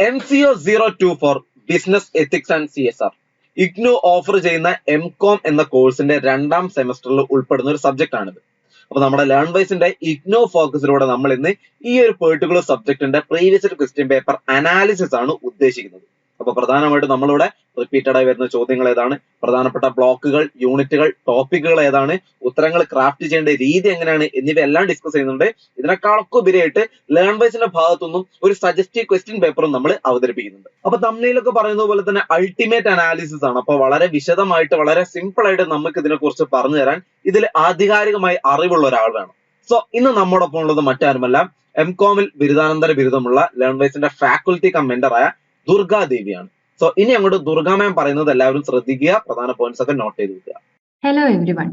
M C O zero two four business ethics and C S R IGNOU offer M com com എന്ന കോഴ്സിന്റെ രണ്ടാം സെമസ്റ്ററിൽ ഉൾപ്പെടുന്ന ഒരു സബ്ജക്ട് ആണിത്. അപ്പൊ നമ്മുടെ ലേൺ വൈസിന്റെ ഇഗ്നോ ഫോക്കസിലൂടെ നമ്മൾ ഇന്ന് ഈ ഒരു പെർട്ടിക്കുലർ സബ്ജക്റ്റിന്റെ പ്രീവിയസ് ക്വസ്റ്റ്യൻ പേപ്പർ അനാലിസിസ് ആണ് ഉദ്ദേശിക്കുന്നത്. അപ്പൊ പ്രധാനമായിട്ടും നമ്മളിവിടെ റിപ്പീറ്റഡ് ആയി വരുന്ന ചോദ്യങ്ങൾ ഏതാണ്? പ്രധാനപ്പെട്ട ബ്ലോക്കുകൾ യൂണിറ്റുകൾ ടോപ്പിക്കുകൾ ഏതാണ്? ഉത്തരങ്ങൾ ക്രാഫ്റ്റ് ചെയ്യേണ്ട രീതി എങ്ങനെയാണ്? എന്നിവയെല്ലാം ഡിസ്കസ് ചെയ്യുന്നുണ്ട്. ഇതിനേക്കാളൊക്കെ ഉപരിയായിട്ട് ലേൺ വൈസിന്റെ ഭാഗത്തുനിന്നും ഒരു സജസ്റ്റീവ് ക്വസ്റ്റ്യൻ പേപ്പറും നമ്മൾ അവതരിപ്പിക്കുന്നുണ്ട്. അപ്പൊ തമ്മിലൊക്കെ പറയുന്ന പോലെ തന്നെ അൾട്ടിമേറ്റ് അനാലിസിസ് ആണ്. അപ്പൊ വളരെ വിശദമായിട്ട് വളരെ സിമ്പിൾ ആയിട്ട് നമുക്ക് ഇതിനെ കുറിച്ച് പറഞ്ഞു തരാൻ ഇതിൽ ആധികാരികമായി അറിവുള്ള ഒരാൾ വേണം. സോ ഇന്ന് നമ്മോടൊപ്പം ഉള്ളത് മറ്റാരുമല്ല എം കോമിൽ ബിരുദാനന്തര ബിരുദമുള്ള ലേൺ വൈസിന്റെ ഫാക്കൽറ്റി കമ്മന്ററായ ദുർഗാദേവിയാണ്. സോ ഇനി അങ്ങോട്ട് ദുർഗാമയം പറയുന്നത് എല്ലാവരും ശ്രദ്ധിക്കുക. പ്രധാന പോയിന്റ്സ് ഒക്കെ നോട്ട് ചെയ്ത് വെക്കുക. ഹലോ എവ്രി വൺ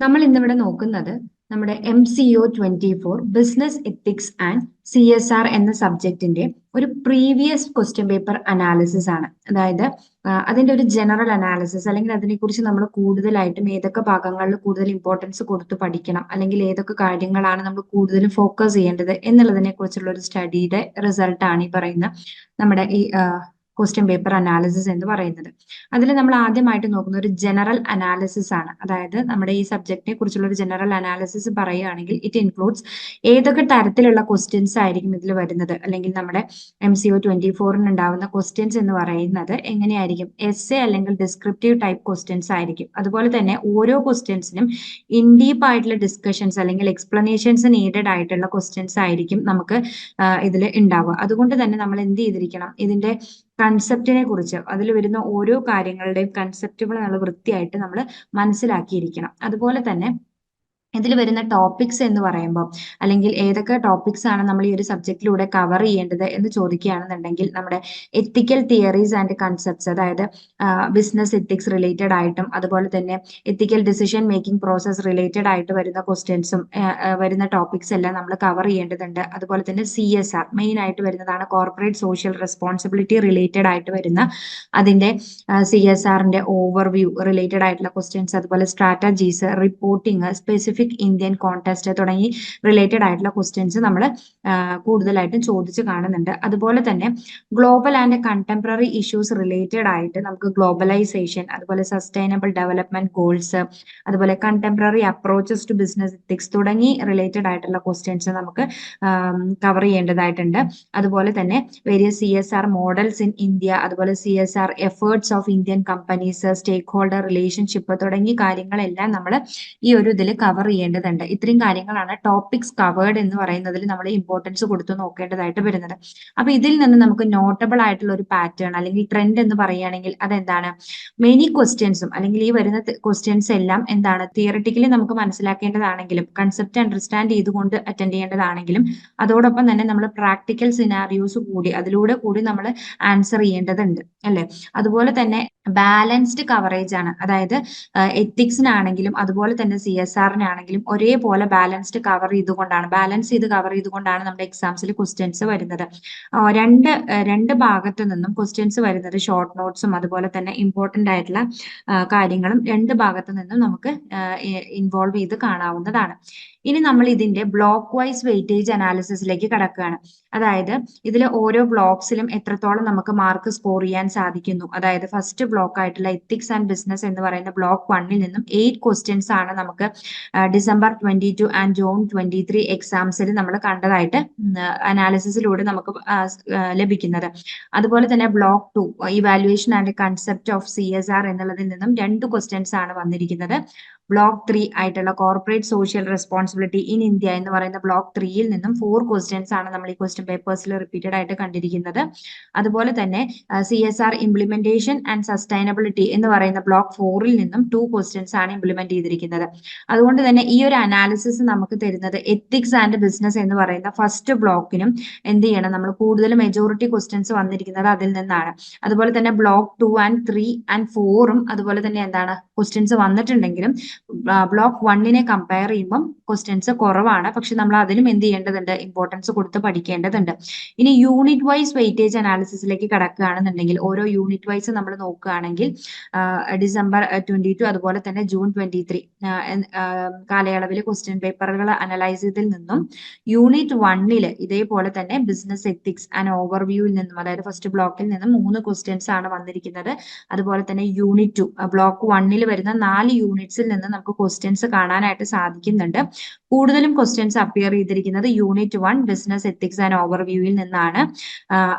നമ്മൾ ഇന്നിവിടെ നോക്കുന്നത് നമ്മുടെ M C O twenty four business ethics and C S R എന്ന സബ്ജക്റ്റിന്റെ ഒരു പ്രീവിയസ് ക്വസ്റ്റ്യൻ പേപ്പർ അനാലിസിസ് ആണ്. അതായത് അതിന്റെ ഒരു ജനറൽ അനാലിസിസ് അല്ലെങ്കിൽ അതിനെക്കുറിച്ച് നമ്മൾ കൂടുതലായിട്ടും ഏതൊക്കെ ഭാഗങ്ങളിൽ കൂടുതൽ ഇമ്പോർട്ടൻസ് കൊടുത്ത് പഠിക്കണം അല്ലെങ്കിൽ ഏതൊക്കെ കാര്യങ്ങളാണ് നമ്മൾ കൂടുതൽ ഫോക്കസ് ചെയ്യേണ്ടത് എന്നുള്ളതിനെ കുറിച്ചുള്ള ഒരു സ്റ്റഡിയുടെ റിസൾട്ടാണ് ഈ പറയുന്ന നമ്മുടെ ഈ ക്വസ്റ്റ്യൻ പേപ്പർ അനാലിസിസ് എന്ന് പറയുന്നത്. അതിൽ നമ്മൾ ആദ്യമായിട്ട് നോക്കുന്ന ഒരു ജനറൽ അനാലിസിസ് ആണ്. അതായത് നമ്മുടെ ഈ സബ്ജക്റ്റിനെ കുറിച്ചുള്ള ഒരു ജനറൽ അനാലിസിസ് പറയുകയാണെങ്കിൽ ഇറ്റ് ഇൻക്ലൂഡ്സ് ഏതൊക്കെ തരത്തിലുള്ള ക്വസ്റ്റ്യൻസ് ആയിരിക്കും ഇതിൽ വരുന്നത്. അല്ലെങ്കിൽ നമ്മുടെ എം സി ഒ ട്വന്റി ഫോറിന് ഉണ്ടാവുന്ന ക്വസ്റ്റ്യൻസ് എന്ന് പറയുന്നത് എങ്ങനെയായിരിക്കും? എസ് എ അല്ലെങ്കിൽ ഡിസ്ക്രിപ്റ്റീവ് ടൈപ്പ് ക്വസ്റ്റ്യൻസ് ആയിരിക്കും. അതുപോലെ തന്നെ ഓരോ ക്വസ്റ്റ്യൻസിനും ഇൻ ഡീപ്പ് ആയിട്ടുള്ള ഡിസ്കഷൻസ് അല്ലെങ്കിൽ എക്സ്പ്ലനേഷൻസ് നീഡഡ് ആയിട്ടുള്ള ക്വസ്റ്റ്യൻസ് ആയിരിക്കും നമുക്ക് ഇതിൽ ഉണ്ടാവുക. അതുകൊണ്ട് തന്നെ നമ്മൾ എന്ത് ചെയ്തിരിക്കണം? ഇതിന്റെ കൺസെപ്റ്റിനെ കുറിച്ച് അതിൽ വരുന്ന ഓരോ കാര്യങ്ങളുടെയും കൺസെപ്റ്റുകൾ നമ്മൾ വൃത്തിയായിട്ട് നമ്മൾ മനസ്സിലാക്കിയിരിക്കണം. അതുപോലെ തന്നെ ഇതിൽ വരുന്ന ടോപ്പിക്സ് എന്ന് പറയുമ്പോൾ അല്ലെങ്കിൽ ഏതൊക്കെ ടോപ്പിക്സ് ആണ് നമ്മൾ ഈ ഒരു സബ്ജക്റ്റിലൂടെ കവർ ചെയ്യേണ്ടത് എന്ന് ചോദിക്കുകയാണെന്നുണ്ടെങ്കിൽ നമ്മുടെ എത്തിക്കൽ തിയറീസ് ആൻഡ് കൺസെപ്റ്റ്സ് അതായത് ബിസിനസ് എത്തിക്സ് റിലേറ്റഡ് ആയിട്ടും അതുപോലെ തന്നെ ethical decision making process related ആയിട്ട് വരുന്ന ക്വസ്റ്റ്യൻസും വരുന്ന ടോപ്പിക്സ് എല്ലാം നമ്മൾ കവർ ചെയ്യേണ്ടതുണ്ട്. അതുപോലെ തന്നെ സി എസ് ആർ മെയിൻ ആയിട്ട് വരുന്നതാണ് കോർപ്പറേറ്റ് സോഷ്യൽ റെസ്പോൺസിബിലിറ്റി റിലേറ്റഡ് ആയിട്ട് വരുന്ന അതിന്റെ സി എസ് ആറിന്റെ ഓവർവ്യൂ റിലേറ്റഡ് ആയിട്ടുള്ള ക്വസ്റ്റ്യൻസ് അതുപോലെ strategies reporting specific Indian context തുടങ്ങി റിലേറ്റഡ് ആയിട്ടുള്ള ക്വസ്റ്റ്യൻസ് നമ്മൾ കൂടുതലായിട്ടും ചോദിച്ചു കാണുന്നുണ്ട്. അതുപോലെ തന്നെ global and contemporary issues related ആയിട്ട് നമുക്ക് ഗ്ലോബലൈസേഷൻ അതുപോലെ സസ്റ്റൈനബിൾ ഡെവലപ്മെന്റ് ഗോൾസ് അതുപോലെ contemporary approaches to business ethics തുടങ്ങി റിലേറ്റഡ് ആയിട്ടുള്ള ക്വസ്റ്റ്യൻസ് നമുക്ക് കവർ ചെയ്യേണ്ടതായിട്ടുണ്ട്. അതുപോലെ തന്നെ various C S R models in India അതുപോലെ C S R efforts of Indian companies stake holder relationship തുടങ്ങിയ കാര്യങ്ങളെല്ലാം നമ്മൾ ഈ ഒരു ഇതിൽ കവർ ചെയ്യേണ്ടതുണ്ട്. ഇത്രയും കാര്യങ്ങളാണ് ടോപ്പിക്സ് കവേർഡ് എന്ന് പറയുന്നതിൽ നമ്മൾ ഇമ്പോർട്ടൻസ് കൊടുത്ത് നോക്കേണ്ടതായിട്ട് വരുന്നത്. അപ്പൊ ഇതിൽ നിന്ന് നമുക്ക് നോട്ടബിൾ ആയിട്ടുള്ള ഒരു പാറ്റേൺ അല്ലെങ്കിൽ ട്രെൻഡ് എന്ന് പറയുകയാണെങ്കിൽ അതെന്താണ്? മെനി ക്വസ്റ്റ്യൻസും അല്ലെങ്കിൽ ഈ വരുന്ന ക്വസ്റ്റ്യൻസ് എല്ലാം എന്താണ്? തിയറട്ടിക്കലി നമുക്ക് മനസ്സിലാക്കേണ്ടതാണെങ്കിലും കൺസെപ്റ്റ് അണ്ടർസ്റ്റാൻഡ് ചെയ്തുകൊണ്ട് അറ്റൻഡ് ചെയ്യേണ്ടതാണെങ്കിലും അതോടൊപ്പം തന്നെ നമ്മൾ പ്രാക്ടിക്കൽ സിനാറിയോസ് കൂടി അതിലൂടെ കൂടി നമ്മൾ ആൻസർ ചെയ്യേണ്ടതുണ്ട്. അല്ലെ? അതുപോലെ തന്നെ ബാലൻസ്ഡ് കവറേജ് ആണ്. അതായത് എത്തിക്സിനാണെങ്കിലും അതുപോലെ തന്നെ സി എസ് ആറിനാണെങ്കിലും ഒരേപോലെ ബാലൻസ്ഡ് കവർ ചെയ്തുകൊണ്ടാണ് ബാലൻസ് ചെയ്ത് കവർ ചെയ്തുകൊണ്ടാണ് നമ്മുടെ എക്സാംസിൽ ക്വസ്റ്റ്യൻസ് വരുന്നത്. രണ്ട് രണ്ട് ഭാഗത്തു നിന്നും ക്വസ്റ്റ്യൻസ് വരുന്നത് ഷോർട്ട് നോട്ട്സും അതുപോലെ തന്നെ ഇമ്പോർട്ടന്റ് ആയിട്ടുള്ള കാര്യങ്ങളും രണ്ട് ഭാഗത്തു നിന്നും നമുക്ക് ഇൻവോൾവ് ചെയ്ത് കാണാവുന്നതാണ്. ഇനി നമ്മൾ ഇതിന്റെ ബ്ലോക്ക് വൈസ് വെയിറ്റേജ് അനാലിസിസിലേക്ക് കടക്കുകയാണ്. അതായത് ഇതിലെ ഓരോ ബ്ലോക്സിലും എത്രത്തോളം നമുക്ക് മാർക്ക് സ്കോർ ചെയ്യാൻ സാധിക്കുന്നു. അതായത് ഫസ്റ്റ് ബ്ലോക്ക് ആയിട്ടുള്ള എത്തിക്സ് ആൻഡ് ബിസിനസ് എന്ന് പറയുന്ന ബ്ലോക്ക് വണ്ണിൽ നിന്നും എയ്റ്റ് ക്വസ്റ്റ്യൻസ് ആണ് നമുക്ക് December twenty two and June twenty three എക്സാംസിൽ നമ്മൾ കണ്ടതായിട്ട് അനാലിസിസിലൂടെ നമുക്ക് ലഭിക്കുന്നത്. അതുപോലെ തന്നെ block two evaluation and concept of C S R എന്നുള്ളതിൽ നിന്നും രണ്ട് ക്വസ്റ്റ്യൻസ് ആണ് വന്നിരിക്കുന്നത്. ബ്ലോക്ക് ത്രീ ആയിട്ടുള്ള corporate social responsibility in India എന്ന് പറയുന്ന ബ്ലോക്ക് ത്രീയിൽ നിന്നും ഫോർ ക്വസ്റ്റ്യൻസ് ആണ് നമ്മൾ ഈ ക്വസ്റ്റ്യൻ പേപ്പേഴ്സിൽ റിപ്പീറ്റഡ് ആയിട്ട് കണ്ടിരിക്കുന്നത്. അതുപോലെ തന്നെ C S R implementation and sustainability എന്ന് പറയുന്ന ബ്ലോക്ക് ഫോറിൽ നിന്നും ടു ക്വസ്റ്റ്യൻസ് ആണ് ഇംപ്ലിമെന്റ് ചെയ്തിരിക്കുന്നത്. അതുകൊണ്ട് തന്നെ ഈ ഒരു അനാലിസിസ് നമുക്ക് തരുന്നത് എത്തിക്സ് ആൻഡ് ബിസിനസ് എന്ന് പറയുന്ന ഫസ്റ്റ് ബ്ലോക്കിനും എന്ത് ചെയ്യണം? നമ്മൾ കൂടുതൽ മെജോറിറ്റി ക്വസ്റ്റ്യൻസ് വന്നിരിക്കുന്നത് അതിൽ നിന്നാണ്. അതുപോലെ തന്നെ block two and three and ഫോറും അതുപോലെ തന്നെ എന്താണ്? ക്വസ്റ്റ്യൻസ് വന്നിട്ടുണ്ടെങ്കിലും ബ്ലോക്ക് വണ്ണിനെ കമ്പയർ ചെയ്യുമ്പം ക്വസ്റ്റ്യൻസ് കുറവാണ്. പക്ഷെ നമ്മൾ അതിലും എന്ത് ചെയ്യേണ്ടതുണ്ട്? ഇമ്പോർട്ടൻസ് കൊടുത്ത് പഠിക്കേണ്ടതുണ്ട്. ഇനി യൂണിറ്റ് വൈസ് വെയിറ്റേജ് അനാലിസിസിലേക്ക് കടക്കുകയാണെന്നുണ്ടെങ്കിൽ ഓരോ യൂണിറ്റ് വൈസ് നമ്മൾ നോക്കുകയാണെങ്കിൽ ഡിസംബർ ട്വന്റി ടു അതുപോലെ തന്നെ ജൂൺ ട്വന്റി ത്രീ കാലയളവിൽ ക്വസ്റ്റ്യൻ പേപ്പറുകൾ അനലൈസ് ചെയ്തതിൽ നിന്നും യൂണിറ്റ് വണ്ണിൽ ഇതേപോലെ തന്നെ ബിസിനസ് എത്തിക്സ് ആൻഡ് ഓവർവ്യൂവിൽ നിന്നും അതായത് ഫസ്റ്റ് ബ്ലോക്കിൽ നിന്നും മൂന്ന് ക്വസ്റ്റ്യൻസ് ആണ് വന്നിരിക്കുന്നത്. അതുപോലെ തന്നെ യൂണിറ്റ് ടു ബ്ലോക്ക് വണ്ണിൽ വരുന്ന നാല് യൂണിറ്റ്സിൽ നിന്ന് നമുക്ക് ക്വസ്റ്റ്യൻസ് കാണാനായിട്ട് സാധിക്കുന്നുണ്ട്. കൂടുതലും ക്വസ്റ്റ്യൻസ് അപ്പിയർ ചെയ്തിരിക്കുന്നത് unit one business ethics and ഓവർവ്യൂവിൽ നിന്നാണ്.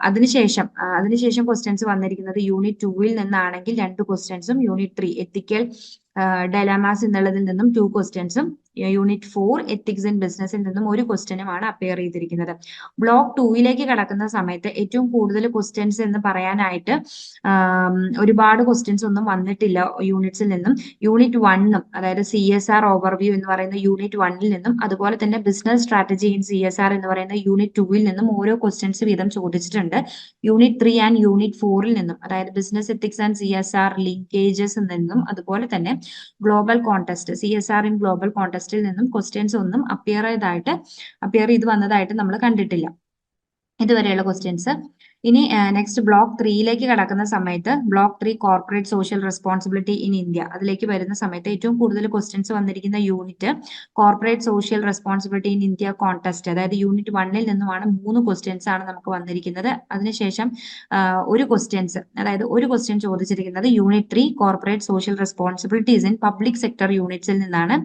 അതിനുശേഷം അതിനുശേഷം ക്വസ്റ്റ്യൻസ് വന്നിരിക്കുന്നത് യൂണിറ്റ് ടൂവിൽ നിന്നാണെങ്കിൽ രണ്ട് ക്വസ്റ്റ്യൻസും യൂണിറ്റ് ത്രീ എത്തിക്കൽ ഡയലാമാസ് എന്നുള്ളതിൽ നിന്നും ടു ക്വസ്റ്റ്യൻസും യൂണിറ്റ് ഫോർ എത്തിക്സ് ഇൻ ബിസിനസ്സിൽ നിന്നും ഒരു ക്വസ്റ്റ്യനുമാണ് അപ്പിയർ ചെയ്തിരിക്കുന്നത്. ബ്ലോക്ക് ടൂയിലേക്ക് കടക്കുന്ന സമയത്ത് ഏറ്റവും കൂടുതൽ ക്വസ്റ്റ്യൻസ് എന്ന് പറയാനായിട്ട് ഒരുപാട് ക്വസ്റ്റ്യൻസ് ഒന്നും വന്നിട്ടില്ല യൂണിറ്റ്സിൽ നിന്നും. യൂണിറ്റ് വണ്ണും അതായത് സി എസ് ആർ ഓവർവ്യൂ എന്ന് പറയുന്ന യൂണിറ്റ് വണ്ണിൽ നിന്നും അതുപോലെ തന്നെ business strategy in C S R എന്ന് പറയുന്ന യൂണിറ്റ് ടൂവിൽ നിന്നും ഓരോ ക്വസ്റ്റ്യൻസ് വീതം ചോദിച്ചിട്ടുണ്ട്. യൂണിറ്റ് ത്രീ ആൻഡ് യൂണിറ്റ് ഫോറിൽ നിന്നും അതായത് business ethics and C S R linkages നിന്നും അതുപോലെ തന്നെ global context C S R in global കോൺടെസ്റ്റിൽ നിന്നും ക്വസ്റ്റ്യൻസ് ഒന്നും അപ്പിയർ ചെയ്തായിട്ട് അപ്പിയർ ചെയ്ത് വന്നതായിട്ട് നമ്മൾ കണ്ടിട്ടില്ല. ഇതുവരെയുള്ള ക്വസ്റ്റ്യൻസ് ഇനി നെക്സ്റ്റ് ബ്ലോക്ക് ത്രീയിലേക്ക് കടക്കുന്ന സമയത്ത് block three corporate social responsibility in India അതിലേക്ക് വരുന്ന സമയത്ത് ഏറ്റവും കൂടുതൽ ക്വസ്റ്റ്യൻസ് വന്നിരിക്കുന്ന unit corporate social responsibility in India context അതായത് യൂണിറ്റ് വണ്ണിൽ നിന്നുമാണ് മൂന്ന് ക്വസ്റ്റ്യൻസ് ആണ് നമുക്ക് വന്നിരിക്കുന്നത്. അതിനുശേഷം ഒരു ക്വസ്റ്റ്യൻസ് അതായത് ഒരു ക്വസ്റ്റ്യൻ ചോദിച്ചിരിക്കുന്നത് unit three corporate social responsibilities in public sector യൂണിറ്റ്സിൽ നിന്നാണ്.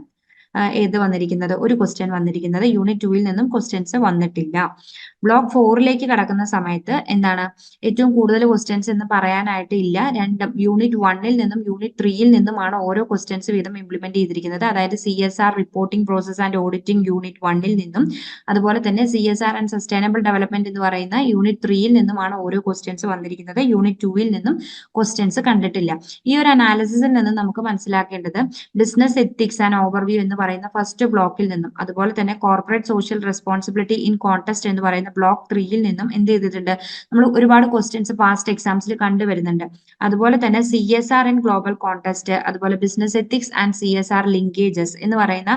ഏത് വന്നിരിക്കുന്നത്? ഒരു ക്വസ്റ്റ്യൻ വന്നിരിക്കുന്നത്. യൂണിറ്റ് ടുവിൽ നിന്നും ക്വസ്റ്റ്യൻസ് വന്നിട്ടില്ല. ബ്ലോക്ക് ഫോറിലേക്ക് കടക്കുന്ന സമയത്ത് എന്താണ്? ഏറ്റവും കൂടുതൽ ക്വസ്റ്റ്യൻസ് എന്ന് പറയാനായിട്ട് ഇല്ല. രണ്ടും യൂണിറ്റ് വണ്ണിൽ നിന്നും യൂണിറ്റ് ത്രീയിൽ നിന്നുമാണ് ഓരോ ക്വസ്റ്റ്യൻസ് വീതം ഇംപ്ലിമെന്റ് ചെയ്തിരിക്കുന്നത്. അതായത് C S R reporting process and auditing unit വണ്ണിൽ നിന്നും. അതുപോലെ തന്നെ C S R and sustainable development എന്ന് പറയുന്ന യൂണിറ്റ് ത്രീയിൽ നിന്നുമാണ് ഓരോ ക്വസ്റ്റ്യൻസ് വന്നിരിക്കുന്നത്. യൂണിറ്റ് ടുവിൽ നിന്നും ക്വസ്റ്റ്യൻസ് കണ്ടിട്ടില്ല. ഈ ഒരു അനാലിസിസിൽ നിന്ന് നമുക്ക് മനസ്സിലാക്കേണ്ടത് ബിസിനസ് എത്തിക്സ് ആൻഡ് ഓവർവ്യൂ എന്ന് പറയുന്ന ഫസ്റ്റ് ബ്ലോക്കിൽ നിന്നും അതുപോലെ തന്നെ corporate social responsibility in context എന്ന് പറയുന്ന ബ്ലോക്ക് ത്രീയിൽ നിന്നും എന്ത് ചെയ്തിട്ടുണ്ട്? നമ്മൾ ഒരുപാട് ക്വസ്റ്റ്യൻസ് പാസ്റ്റ് എക്സാംസിൽ കണ്ടുവരുന്നുണ്ട്. അതുപോലെ തന്നെ C S R in global context അതുപോലെ business ethics and C S R linkages എന്ന് പറയുന്ന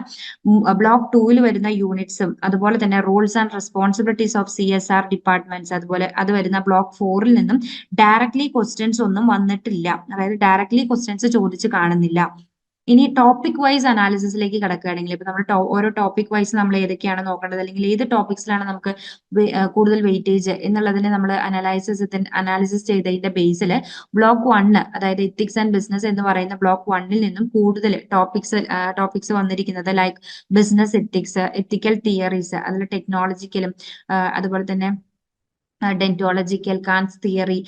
ബ്ലോക്ക് ടൂവിൽ വരുന്ന യൂണിറ്റ്സും അതുപോലെ തന്നെ rules and responsibilities of C S R departments അതുപോലെ അത് വരുന്ന ബ്ലോക്ക് ഫോറിൽ നിന്നും ഡയറക്ട്ലി ക്വസ്റ്റ്യൻസ് ഒന്നും വന്നിട്ടില്ല. അതായത് ഡയറക്ട്ലി ക്വസ്റ്റ്യൻസ് ചോദിച്ചു കാണുന്നില്ല. ഇനി ടോപ്പിക് വൈസ് അനാലിസിസിലേക്ക് കിടക്കുകയാണെങ്കിൽ ഇപ്പൊ നമ്മൾ ഓരോ ടോപ്പിക് വൈസ് നമ്മൾ ഏതൊക്കെയാണ് നോക്കേണ്ടത്? അല്ലെങ്കിൽ ഏത് ടോപ്പിക്സിലാണ് നമുക്ക് കൂടുതൽ വെയിറ്റേജ് എന്നുള്ളതിനെ നമ്മൾ അനലൈസിസ് അനാലിസിസ് ചെയ്തതിന്റെ ബേസിൽ ബ്ലോക്ക് വണ്ണ് അതായത് എത്തിക്സ് ആൻഡ് ബിസിനസ് എന്ന് പറയുന്ന ബ്ലോക്ക് വണ്ണിൽ നിന്നും കൂടുതൽ ടോപ്പിക്സ് ടോപ്പിക്സ് വന്നിരിക്കുന്നത് like business ethics ethical theories അതിൽ ടെക്നോളജിക്കലും അതുപോലെ തന്നെ ഡെന്റോളജിക്കൽ കാൻസ് തിയറി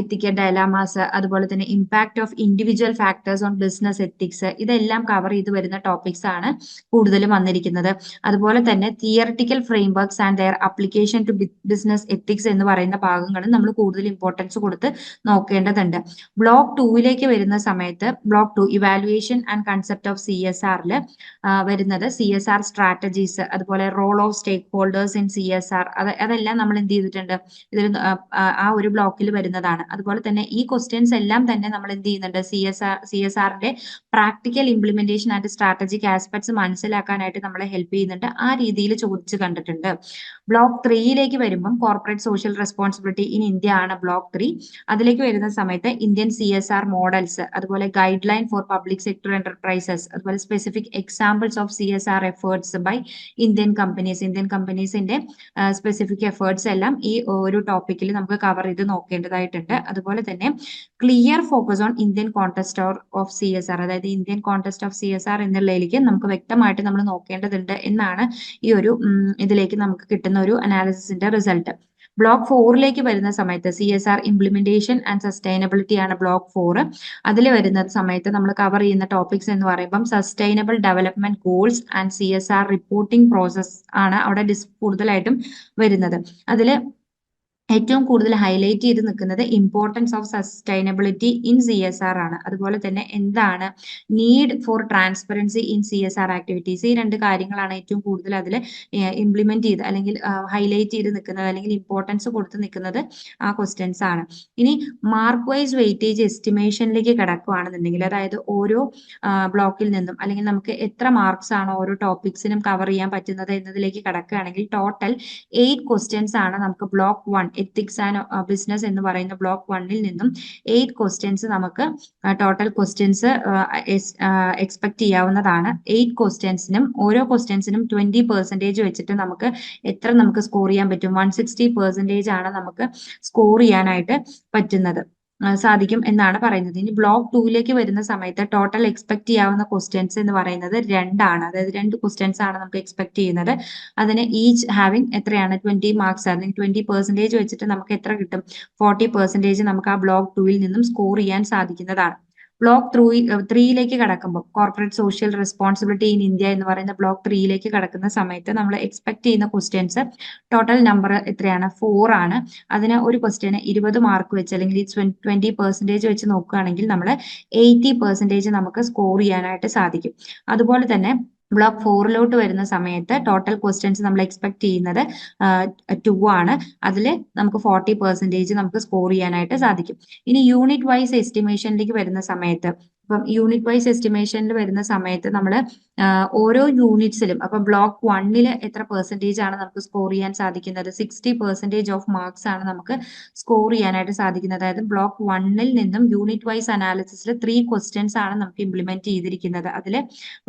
എത്തിക്കൽ ഡയലാമാസ് അതുപോലെ തന്നെ impact of individual factors on business ethics ഇതെല്ലാം കവർ ചെയ്ത് വരുന്ന ടോപ്പിക്സ് ആണ് കൂടുതലും വന്നിരിക്കുന്നത്. അതുപോലെ തന്നെ theoretical frameworks and their application to business ethics എന്ന് പറയുന്ന ഭാഗങ്ങളും നമ്മൾ കൂടുതൽ ഇമ്പോർട്ടൻസ് കൊടുത്ത് നോക്കേണ്ടതുണ്ട്. ബ്ലോക്ക് ടൂവിലേക്ക് വരുന്ന സമയത്ത് block two evaluation and concept of C S ആറിൽ വരുന്നത് സി എസ് ആർ സ്ട്രാറ്റജീസ് അതുപോലെ role of stakeholders in C S R അതെല്ലാം നമ്മൾ എന്ത് ചെയ്തിട്ടുണ്ട്? ഇതിൽ ആ ഒരു ബ്ലോക്കിൽ വരുന്നതാണ്. അതുപോലെ തന്നെ ഈ ക്വസ്റ്റ്യൻസ് എല്ലാം തന്നെ നമ്മൾ എന്ത് ചെയ്യുന്നുണ്ട്? C S R C S ആറിന്റെ practical implementation and strategic aspects മനസ്സിലാക്കാനായിട്ട് നമ്മളെ ഹെൽപ്പ് ചെയ്യുന്നുണ്ട്. ആ രീതിയിൽ ചോദിച്ചു കണ്ടിട്ടുണ്ട്. ബ്ലോക്ക് ത്രീയിലേക്ക് വരുമ്പം corporate social responsibility in India ആണ് ബ്ലോക്ക് ത്രീ അതിലേക്ക് വരുന്ന സമയത്ത് Indian C S R models അതുപോലെ guideline for public sector enterprises അതുപോലെ specific examples of C S R efforts by Indian companies Indian കമ്പനീസിന്റെ specific efforts എല്ലാം ഈ ഒരു ടോപ്പിക്കിൽ നമുക്ക് കവർ ചെയ്ത് നോക്കേണ്ടതായിട്ടുണ്ട്. അതുപോലെ തന്നെ clear focus on Indian context of C S R അതായത് Indian context of C S R എന്നുള്ളതിലേക്ക് നമുക്ക് വ്യക്തമായിട്ട് നമ്മൾ നോക്കേണ്ടതുണ്ട് എന്നാണ് ഈ ഒരു ഇതിലേക്ക് നമുക്ക് കിട്ടുന്ന ഒരു അനാലിസിസിന്റെ റിസൾട്ട് ബ്ലോക്ക് ഫോറിലേക്ക് വരുന്ന സമയത്ത് C S R implementation and sustainability ആണ് ബ്ലോക്ക് ഫോർ അതിൽ വരുന്ന സമയത്ത് നമ്മൾ കവർ ചെയ്യുന്ന ടോപ്പിക്സ് എന്ന് പറയുമ്പം sustainable development goals and C S R reporting process ആണ് അവിടെ ഡിസ് കൂടുതലായിട്ടും വരുന്നത്. അതിൽ ഏറ്റവും കൂടുതൽ ഹൈലൈറ്റ് ചെയ്ത് നിൽക്കുന്നത് importance of sustainability in C S R ആണ്. അതുപോലെ തന്നെ എന്താണ് need for transparency in C S R activities ഈ രണ്ട് കാര്യങ്ങളാണ് ഏറ്റവും കൂടുതൽ അതിൽ ഇംപ്ലിമെന്റ് ചെയ്ത് അല്ലെങ്കിൽ ഹൈലൈറ്റ് ചെയ്ത് നിൽക്കുന്നത് അല്ലെങ്കിൽ ഇമ്പോർട്ടൻസ് കൊടുത്ത് നിൽക്കുന്നത് ആ ക്വസ്റ്റ്യൻസ് ആണ്. ഇനി മാർക്ക് വൈസ് വെയിറ്റേജ് എസ്റ്റിമേഷനിലേക്ക് കിടക്കുകയാണെന്നുണ്ടെങ്കിൽ അതായത് ഓരോ ബ്ലോക്കിൽ നിന്നും അല്ലെങ്കിൽ നമുക്ക് എത്ര മാർക്സ് ആണ് ഓരോ ടോപ്പിക്സിനും കവർ ചെയ്യാൻ പറ്റുന്നത് എന്നതിലേക്ക് കിടക്കുകയാണെങ്കിൽ ടോട്ടൽ എയ്റ്റ് ക്വസ്റ്റ്യൻസ് ആണ് നമുക്ക് block one ethics and business എന്ന് പറയുന്ന ബ്ലോക്ക് വണ്ണിൽ നിന്നും എയ്റ്റ് ക്വസ്റ്റ്യൻസ് നമുക്ക് ടോട്ടൽ ക്വസ്റ്റ്യൻസ് എക്സ്പെക്ട് ചെയ്യാവുന്നതാണ്. എയ്റ്റ് ക്വസ്റ്റ്യൻസിനും ഓരോ ക്വസ്റ്റ്യൻസിനും ട്വന്റി പെർസെന്റേജ് വെച്ചിട്ട് നമുക്ക് എത്ര നമുക്ക് സ്കോർ ചെയ്യാൻ പറ്റും? വൺ സിക്സ്റ്റി പെർസെന്റേജ് ആണ് നമുക്ക് സ്കോർ ചെയ്യാനായിട്ട് പറ്റുന്നത്. സാധിക്കും എന്നാണ് പറയുന്നത്. ഇനി ബ്ലോക്ക് ടൂയിലേക്ക് വരുന്ന സമയത്ത് ടോട്ടൽ എക്സ്പെക്ട് ചെയ്യാവുന്ന ക്വസ്റ്റ്യൻസ് എന്ന് പറയുന്നത് രണ്ടാണ്. അതായത് രണ്ട് ക്വസ്റ്റ്യൻസ് ആണ് നമുക്ക് എക്സ്പെക്ട് ചെയ്യുന്നത്. അതിന് ഈച്ച് ഹാവിങ് എത്രയാണ്? ട്വന്റി മാർക്സ് അല്ലെങ്കിൽ ട്വന്റി പെർസെന്റേജ് വെച്ചിട്ട് നമുക്ക് എത്ര കിട്ടും? ഫോർട്ടി പെർസെന്റേജ് നമുക്ക് ആ ബ്ലോക്ക് ടൂയിൽ നിന്നും സ്കോർ ചെയ്യാൻ സാധിക്കുന്നതാണ്. ബ്ലോക്ക് ത്രൂ ത്രീയിലേക്ക് കടക്കുമ്പോൾ corporate social responsibility in India എന്ന് പറയുന്ന ബ്ലോക്ക് ത്രീയിലേക്ക് കടക്കുന്ന സമയത്ത് നമ്മൾ എക്സ്പെക്ട് ചെയ്യുന്ന ക്വസ്റ്റ്യൻസ് ടോട്ടൽ നമ്പർ എത്രയാണ്? ഫോർ ആണ്. അതിന് ഒരു ക്വസ്റ്റ്യന് ഇരുപത് മാർക്ക് വെച്ച് അല്ലെങ്കിൽ ട്വന്റി പെർസെന്റേജ് വെച്ച് നോക്കുകയാണെങ്കിൽ നമ്മൾ എയ്റ്റി പെർസെന്റേജ് നമുക്ക് സ്കോർ ചെയ്യാനായിട്ട് സാധിക്കും. അതുപോലെ തന്നെ ബ്ലോക്ക് ഫോറിലോട്ട് വരുന്ന സമയത്ത് ടോട്ടൽ ക്വസ്റ്റ്യൻസ് നമ്മൾ എക്സ്പെക്ട് ചെയ്യുന്നത് ടു ആണ്. അതിൽ നമുക്ക് ഫോർട്ടി പെർസെന്റേജ് നമുക്ക് സ്കോർ ചെയ്യാനായിട്ട് സാധിക്കും. ഇനി യൂണിറ്റ് വൈസ് എസ്റ്റിമേഷനിലേക്ക് വരുന്ന സമയത്ത് ഇപ്പം യൂണിറ്റ് വൈസ് എസ്റ്റിമേഷനിൽ വരുന്ന സമയത്ത് നമ്മൾ ഓരോ യൂണിറ്റ്സിലും അപ്പം ബ്ലോക്ക് വണ്ണിൽ എത്ര പെർസെന്റേജ് ആണ് നമുക്ക് സ്കോർ ചെയ്യാൻ സാധിക്കുന്നത്? സിക്സ്റ്റി പെർസെന്റേജ് ഓഫ് മാർക്സ് ആണ് നമുക്ക് സ്കോർ ചെയ്യാനായിട്ട് സാധിക്കുന്നത്. അതായത് ബ്ലോക്ക് വണ്ണിൽ നിന്നും യൂണിറ്റ് വൈസ് അനാലിസിസിൽ ത്രീ ക്വസ്റ്റ്യൻസ് ആണ് നമുക്ക് ഇംപ്ലിമെന്റ് ചെയ്തിരിക്കുന്നത് അതിൽ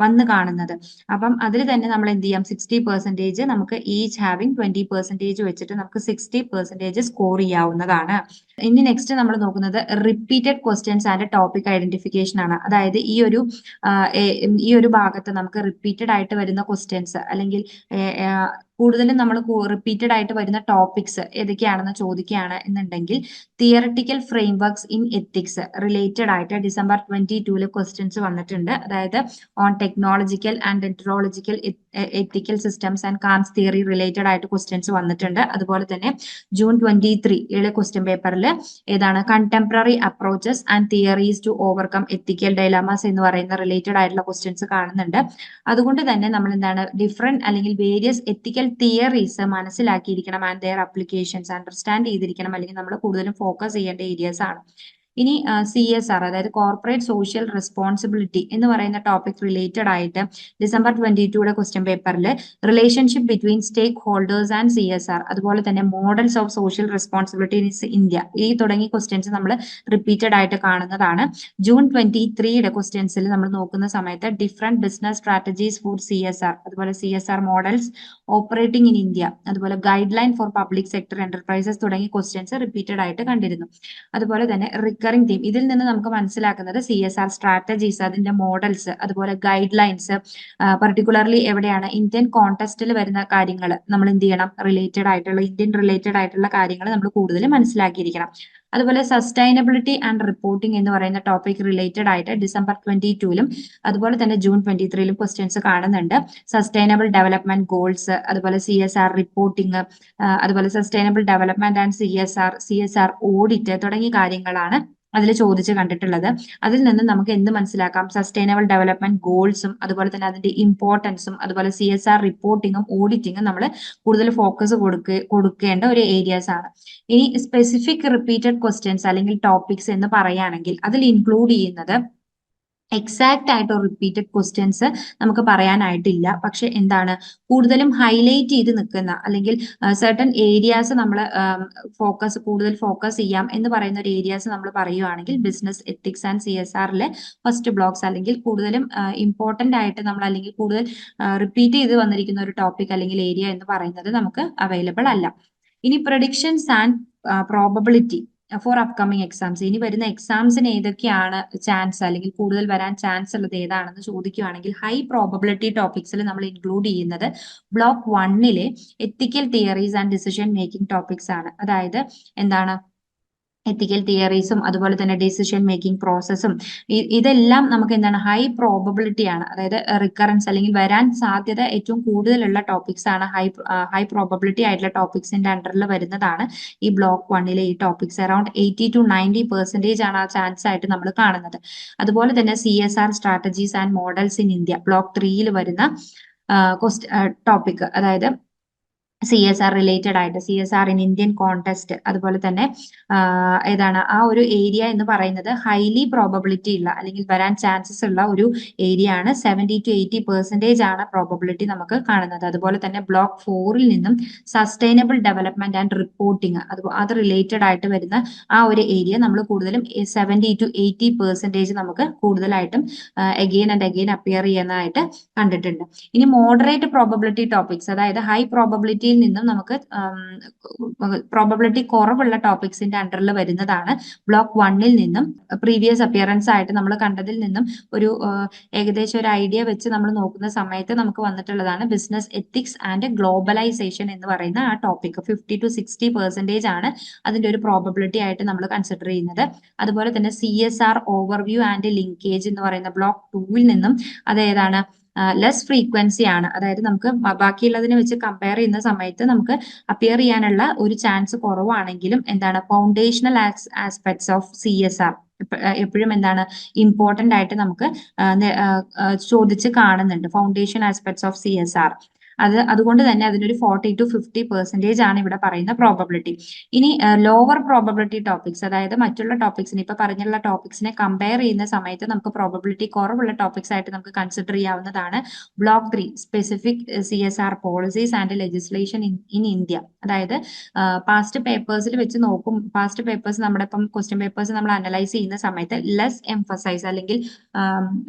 വന്ന് കാണുന്നത്. അപ്പം അതിൽ തന്നെ നമ്മൾ എന്ത് ചെയ്യാം? സിക്സ്റ്റി പെർസെന്റേജ് നമുക്ക് ഈച്ച് ഹാവിങ് ട്വന്റി പെർസെന്റേജ് വെച്ചിട്ട് നമുക്ക് സിക്സ്റ്റി പെർസെന്റേജ് സ്കോർ ചെയ്യാവുന്നതാണ്. ഇനി നെക്സ്റ്റ് നമ്മൾ നോക്കുന്നത് repeated questions and topic identification അതായത് ഈ ഒരു ഈ ഒരു ഭാഗത്ത് നമുക്ക് റിപ്പീറ്റഡ് ആയിട്ട് വരുന്ന ക്വസ്റ്റ്യൻസ് അല്ലെങ്കിൽ കൂടുതലും നമ്മൾ റിപ്പീറ്റഡ് ആയിട്ട് വരുന്ന ടോപ്പിക്സ് ഏതൊക്കെയാണെന്ന് ചോദിക്കുകയാണ് എന്നുണ്ടെങ്കിൽ theoretical frameworks in ethics related ആയിട്ട് ഡിസംബർ ട്വന്റി ടൂൽ ക്വസ്റ്റ്യൻസ് വന്നിട്ടുണ്ട്. അതായത് on technological and deontological ethical systems and Kant's theory related ആയിട്ട് ക്വസ്റ്റ്യൻസ് വന്നിട്ടുണ്ട്. അതുപോലെ തന്നെ ജൂൺ ട്വന്റി ത്രീ ഏഴ് ക്വസ്റ്റ്യൻ പേപ്പറിൽ ഏതാണ് contemporary approaches and theories to overcome ethical dilemmas എന്ന് പറയുന്ന റിലേറ്റഡ് ആയിട്ടുള്ള ക്വസ്റ്റ്യൻസ് കാണുന്നുണ്ട്. അതുകൊണ്ട് തന്നെ നമ്മൾ എന്താണ് ഡിഫറെന്റ് അല്ലെങ്കിൽ വേരിയസ് എത്തിക്കൽ തിയറീസ് മനസ്സിലാക്കിയിരിക്കണം ആൻഡ് ദെയർ അപ്ലിക്കേഷൻസ് അണ്ടർസ്റ്റാൻഡ് ചെയ്തിരിക്കണം. അല്ലെങ്കിൽ നമ്മൾ കൂടുതലും ഫോക്കസ് ചെയ്യേണ്ട ഏരിയസ് ആണ്. ഇനി സി എസ് ആർ അതായത് കോർപ്പറേറ്റ് സോഷ്യൽ റെസ്പോൺസിബിലിറ്റി എന്ന് പറയുന്ന ടോപ്പിക് റിലേറ്റഡ് ആയിട്ട് ഡിസംബർ ട്വന്റി ടുയുടെ ക്വസ്റ്റ്യൻ പേപ്പറിൽ relationship between stakeholders and C S R അതുപോലെ തന്നെ models of social responsibility in India ഈ തുടങ്ങിയ ക്വസ്റ്റ്യൻസ് നമ്മൾ റിപ്പീറ്റഡ് ആയിട്ട് കാണുന്നതാണ്. ജൂൺ ട്വന്റി ത്രീയുടെ ക്വസ്റ്റ്യൻസിൽ നമ്മൾ നോക്കുന്ന സമയത്ത് different business strategies for C S R അതുപോലെ C S R models operating in India അതുപോലെ guideline for public sector enterprises തുടങ്ങിയ ക്വസ്റ്റ്യൻസ് റിപ്പീറ്റഡ് ആയിട്ട് കണ്ടിരുന്നു. അതുപോലെ തന്നെ റിക്കറിംഗ് തീം ഇതിൽ നിന്ന് നമുക്ക് മനസ്സിലാക്കുന്നത് സി എസ് ആർ സ്ട്രാറ്റജീസ് അതിന്റെ മോഡൽസ് അതുപോലെ ഗൈഡ് ലൈൻസ് പർട്ടിക്കുലർലി എവിടെയാണ് ഇന്ത്യൻ കോൺടെസ്റ്റിൽ വരുന്ന കാര്യങ്ങൾ നമ്മൾ എന്ത് ചെയ്യണം? റിലേറ്റഡ് ആയിട്ടുള്ള ഇന്ത്യൻ റിലേറ്റഡ് ആയിട്ടുള്ള കാര്യങ്ങൾ നമ്മൾ കൂടുതൽ മനസ്സിലാക്കിയിരിക്കണം. അതുപോലെ സസ്റ്റൈനബിലിറ്റി ആൻഡ് റിപ്പോർട്ടിംഗ് എന്ന് പറയുന്ന ടോപ്പിക് റിലേറ്റഡ് ആയിട്ട് ഡിസംബർ ട്വന്റി ടൂലും അതുപോലെ തന്നെ ജൂൺ ട്വന്റി ത്രീയിലും ക്വസ്റ്റ്യൻസ് കാണുന്നുണ്ട്. സസ്റ്റൈനബിൾ ഡെവലപ്മെന്റ് ഗോൾസ് അതുപോലെ സി എസ് ആർ റിപ്പോർട്ടിംഗ് അതുപോലെ sustainable development and C S R C S R audit തുടങ്ങിയ കാര്യങ്ങളാണ് അതിൽ ചോദിച്ച് കണ്ടിട്ടുള്ളത്. അതിൽ നിന്ന് നമുക്ക് എന്ത് മനസ്സിലാക്കാം? സസ്റ്റൈനബിൾ ഡെവലപ്മെന്റ് ഗോൾസും അതുപോലെ തന്നെ അതിന്റെ ഇമ്പോർട്ടൻസും അതുപോലെ സി എസ് ആർ റിപ്പോർട്ടിങ്ങും ഓഡിറ്റിങ്ങും നമ്മൾ കൂടുതൽ ഫോക്കസ് കൊടുക്ക കൊടുക്കേണ്ട ഒരു ഏരിയാസ് ആണ്. ഇനി സ്പെസിഫിക് റിപ്പീറ്റഡ് ക്വസ്റ്റ്യൻസ് അല്ലെങ്കിൽ ടോപ്പിക്സ് എന്ന് പറയുകയാണെങ്കിൽ അതിൽ ഇൻക്ലൂഡ് ചെയ്യുന്നത് എക്സാക്ട് ആയിട്ട് റിപ്പീറ്റഡ് ക്വസ്റ്റ്യൻസ് നമുക്ക് പറയാനായിട്ടില്ല. പക്ഷെ എന്താണ്? കൂടുതലും ഹൈലൈറ്റ് ചെയ്ത് നിൽക്കുന്ന അല്ലെങ്കിൽ സർട്ടൺ ഏരിയാസ് നമ്മൾ ഫോക്കസ് കൂടുതൽ ഫോക്കസ് ചെയ്യാം എന്ന് പറയുന്ന ഒരു ഏരിയാസ് നമ്മൾ പറയുകയാണെങ്കിൽ business ethics and C S ആറിലെ ഫസ്റ്റ് ബ്ലോക്സ് അല്ലെങ്കിൽ കൂടുതലും ഇമ്പോർട്ടന്റ് ആയിട്ട് നമ്മൾ അല്ലെങ്കിൽ കൂടുതൽ റിപ്പീറ്റ് ചെയ്ത് വന്നിരിക്കുന്ന ഒരു ടോപ്പിക് അല്ലെങ്കിൽ ഏരിയ എന്ന് പറയുന്നത് നമുക്ക് അവൈലബിൾ അല്ല. ഇനി predictions and probability for upcoming exams ഇനി വരുന്ന എക്സാംസിന് ഏതൊക്കെയാണ് ചാൻസ് അല്ലെങ്കിൽ കൂടുതൽ വരാൻ ചാൻസ് ഉള്ളത് ഏതാണെന്ന് ചോദിക്കുകയാണെങ്കിൽ ഹൈ പ്രോബബിലിറ്റി ടോപ്പിക്സിൽ നമ്മൾ ഇൻക്ലൂഡ് ചെയ്യുന്നത് ബ്ലോക്ക് വണ്ണിലെ ethical theories and decision making topics ആണ്. അതായത് എന്താണ്? എത്തിക്കൽ തിയറീസും അതുപോലെ തന്നെ ഡിസിഷൻ മേക്കിംഗ് പ്രോസസ്സും ഇതെല്ലാം നമുക്ക് എന്താണ് ഹൈ പ്രോബബിലിറ്റി ആണ്. അതായത് റിക്കറൻസ് അല്ലെങ്കിൽ വരാൻ സാധ്യത ഏറ്റവും കൂടുതലുള്ള ടോപ്പിക്സ് ആണ് ഹൈ ഹൈ പ്രോബബിലിറ്റി ആയിട്ടുള്ള ടോപ്പിക്സിന്റെ അണ്ടറിൽ വരുന്നതാണ് ഈ ബ്ലോക്ക് വണ്ണിലെ ഈ topics around eighty to ninety percentage ആണ് ആ ചാൻസ് ആയിട്ട് നമ്മൾ കാണുന്നത്. അതുപോലെ തന്നെ C S R strategies and models in India block ത്രീയിൽ വരുന്ന ടോപ്പിക് അതായത് സി എസ് ആർ റിലേറ്റഡ് ആയിട്ട് C S R in Indian context അതുപോലെ തന്നെ ഏതാണ് ആ ഒരു ഏരിയ എന്ന് പറയുന്നത് ഹൈലി പ്രോബബിലിറ്റി ഉള്ള അല്ലെങ്കിൽ വരാൻ ചാൻസസ് ഉള്ള ഒരു ഏരിയ ആണ്. സെവന്റി ടു എയ്റ്റി പെർസെന്റേജ് ആണ് പ്രോബബിലിറ്റി നമുക്ക് കാണുന്നത്. അതുപോലെ തന്നെ ബ്ലോക്ക് ഫോറിൽ നിന്നും സസ്റ്റൈനബിൾ ഡെവലപ്മെന്റ് ആൻഡ് റിപ്പോർട്ടിങ് അത് അത് റിലേറ്റഡ് ആയിട്ട് വരുന്ന ആ ഒരു ഏരിയ നമ്മൾ കൂടുതലും സെവന്റി ടു എയ്റ്റി പെർസെന്റേജ് നമുക്ക് കൂടുതലായിട്ടും അഗെയിൻ ആൻഡ് അഗെയിൻ അപ്പിയർ ചെയ്യുന്നതായിട്ട് കണ്ടിട്ടുണ്ട്. ഇനി മോഡറേറ്റ് പ്രോബബിലിറ്റി ടോപ്പിക്സ് അതായത് ഹൈ പ്രോബബിലിറ്റി പ്രോബബിലിറ്റിയിൽ നിന്നും നമുക്ക് പ്രോബബിലിറ്റി കുറവുള്ള ടോപ്പിക്സിന്റെ അണ്ടറിൽ വരുന്നതാണ്. ബ്ലോക്ക് വണ്ണിൽ നിന്നും പ്രീവിയസ് അപ്പിയറൻസ് ആയിട്ട് നമ്മൾ കണ്ടതിൽ നിന്നും ഒരു ഏകദേശം ഒരു ഐഡിയ വെച്ച് നമ്മൾ നോക്കുന്ന സമയത്ത് നമുക്ക് വന്നിട്ടുള്ളതാണ് ബിസിനസ് എത്തിക്സ് ആൻഡ് ഗ്ലോബലൈസേഷൻ എന്ന് പറയുന്ന ആ topic fifty to sixty percentage ആണ് അതിന്റെ ഒരു പ്രോബബിലിറ്റി ആയിട്ട് നമ്മൾ കൺസിഡർ ചെയ്യുന്നത്. അതുപോലെ തന്നെ C S R overview and linkage എന്ന് പറയുന്ന ബ്ലോക്ക് ടൂവിൽ നിന്നും അതേതാണ് ലെസ് ഫ്രീക്വൻസി ആണ്. അതായത് നമുക്ക് ബാക്കിയുള്ളതിനെ വെച്ച് കമ്പയർ ചെയ്യുന്ന സമയത്ത് നമുക്ക് അപ്പിയർ ചെയ്യാനുള്ള ഒരു ചാൻസ് കുറവാണെങ്കിലും എന്താണ് foundational aspects of C S R എപ്പോഴും എന്താണ് ഇമ്പോർട്ടന്റ് ആയിട്ട് നമുക്ക് ചോദിച്ച് കാണുന്നുണ്ട്. Foundation aspects of C S R അത് അതുകൊണ്ട് തന്നെ അതിനൊരു ഫോർട്ടി ടു ഫിഫ്റ്റി പെർസെന്റേജ് ആണ് ഇവിടെ പറയുന്ന പ്രോബബിലിറ്റി ഇനി ലോവർ പ്രോബബിലിറ്റി ടോപ്പിക്സ് അതായത് മറ്റുള്ള ടോപ്പിക്സിന് ഇപ്പൊ പറഞ്ഞുള്ള ടോപ്പിക്സിനെ കമ്പയർ ചെയ്യുന്ന സമയത്ത് നമുക്ക് പ്രോബബിലിറ്റി കുറവുള്ള ടോപ്പിക്സ് ആയിട്ട് നമുക്ക് കൺസിഡർ ചെയ്യാവുന്നതാണ് block three specific C S R policies and legislation in India അതായത് പാസ്റ്റ് പേപ്പേഴ്സിൽ വെച്ച് നോക്കും പാസ്റ്റ് പേപ്പേഴ്സ് നമ്മുടെ ഇപ്പം ക്വസ്റ്റ്യൻ പേപ്പേഴ്സ് നമ്മൾ അനലൈസ് ചെയ്യുന്ന സമയത്ത് ലെസ് എംഫസൈസ് അല്ലെങ്കിൽ